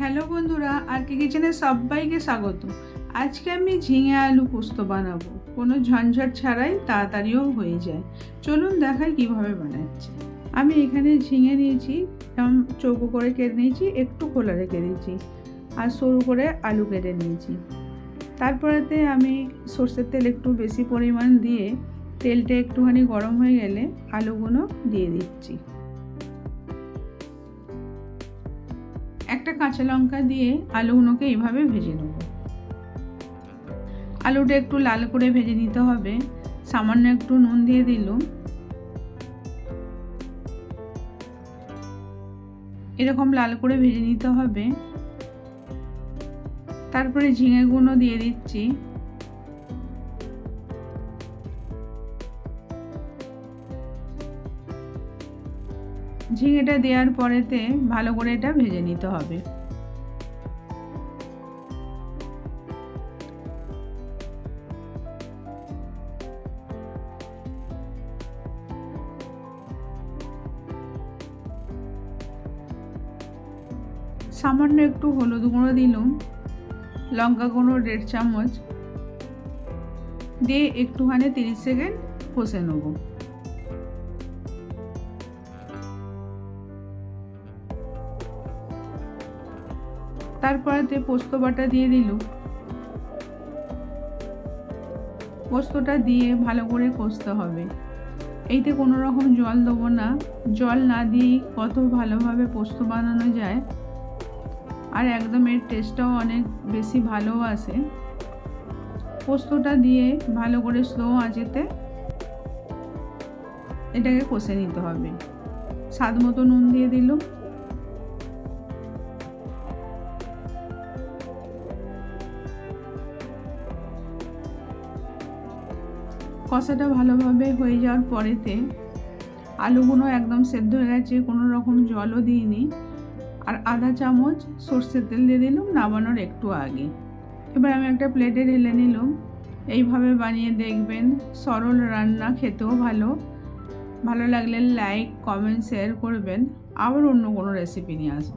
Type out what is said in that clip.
Hello বন্ধুরা, আর কি কিচেনে সবাইকে স্বাগত। আজকে আমি ঝিঙে আলু পোস্ত বানাবো। কোনো ঝঞ্ঝট ছাড়াই তাড়াতাড়িও হয়ে যায়। চলুন দেখাই কীভাবে বানাচ্ছি। আমি এখানে ঝিঙে নিয়েছি চৌকো করে কেটে নিয়েছি, একটু খোলা রেখে দিয়েছি, আর সরু করে আলু কেটে নিয়েছি। তারপরেতে আমি সর্ষের তেল একটু বেশি পরিমাণ দিয়ে তেলটা একটুখানি গরম হয়ে গেলে আলুগুলো দিয়ে দিচ্ছি। একটা কাঁচা লঙ্কা দিয়ে আলুগুলোকে এইভাবে ভেজে নেব। আলুটা একটু লাল করে ভেজে নিতে হবে। সামান্য একটু নুন দিয়ে দিলুম। এরকম লাল করে ভেজে নিতে হবে। তারপরে ঝিঙেগুলো দিয়ে দিচ্ছি। ঝিঙেটা দেওয়ার পরেতে ভালো করে এটা ভেজে নিতে হবে। সামান্য একটু হলুদ গুঁড়ো দিলাম, লঙ্কা গুঁড়ো দেড় চামচ, দিয়ে একটুখানি তিরিশ সেকেন্ড কষে নেব। তারপরেতে পোস্ত বাটা দিয়ে দিল। পোস্তটা দিয়ে ভালো করে কষতে হবে। এইতে কোনো রকম জল দেবো না। জল না দিয়েই কত ভালোভাবে পোস্ত বানানো যায়। আর একদম এর টেস্টটাও অনেক বেশি ভালো আসে পোস্তটা দিয়ে ভালো করে স্লো আঁচেতে এটাকে কষে নিতে হবে। স্বাদ মতো নুন দিয়ে দিলাম কষাটা ভালোভাবে হয়ে যাওয়ার পরেতে আলুগুলো একদম সেদ্ধ হয়ে গেছে, কোনো রকম জলও দিইনি। আর আধা চামচ সর্ষের তেল দিয়ে দিলাম, নামানোর একটু আগে। এবার আমি একটা প্লেটে ঢেলে নিলাম। এইভাবে বানিয়ে দেখবেন সরল রান্না, খেতেও ভালো। ভালো লাগলে লাইক, কমেন্ট, শেয়ার করবেন। আবার অন্য কোনো রেসিপি নিয়ে আসব।